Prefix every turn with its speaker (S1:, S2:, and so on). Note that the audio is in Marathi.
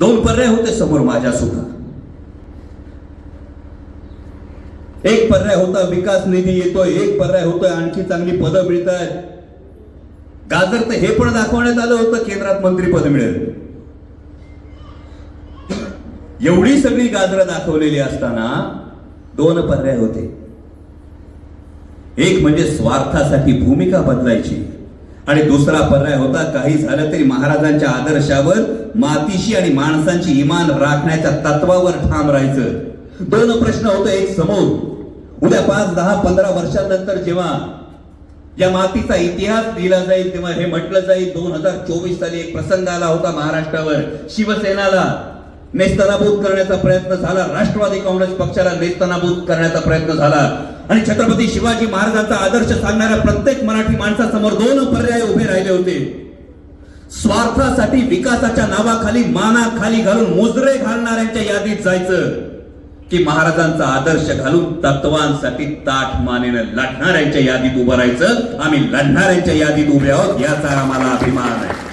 S1: दोन पर्याय होते समोर माझ्या सुद्धा एक पर्याय होता विकास निधी येतोय एक पर्याय होतोय आणखी चांगली पदं मिळत आहेत गाजर तर हे पण दाखवण्यात आलं होतं केंद्रात मंत्रीपद मिळेल. एवढी सगळी गाजरं दाखवलेली असताना दोन पर्याय होते. एक म्हणजे स्वार्थासाठी भूमिका बदलायची. आणि दुसरा पर्याय होता काही झालं तरी महाराजांच्या आदर्शावर मातीशी आणि माणसांची इमान राखण्याच्या तत्वावर ठाम राहायचं. दोन प्रश्न होता एक समोर. उद्या पाच दहा पंधरा वर्षांनंतर जेव्हा या मातीचा इतिहास लिहिला जाईल तेव्हा हे म्हटलं जाईल. दोन हजार चोवीस साली एक प्रसंग आला होता महाराष्ट्रावर. शिवसेनाला नेस्तनाबूत करण्याचा प्रयत्न झाला. राष्ट्रवादी काँग्रेस पक्षाला नेस्तनाबूत करण्याचा प्रयत्न झाला. आणि छत्रपती शिवाजी महाराजांचा आदर्श सांगणाऱ्या प्रत्येक मराठी माणसासमोर दोन पर्याय उभे राहिले होते. स्वार्थासाठी विकासाच्या नावाखाली मानाखाली घालून मुजरे घालणाऱ्यांच्या यादीत जायचं की महाराजांचा आदर्श घालून तत्वांसाठी ताठ मानेनं लढणाऱ्यांच्या यादीत उभं राहायचं. आम्ही लढणाऱ्यांच्या यादीत उभे आहोत याचा आम्हाला अभिमान आहे.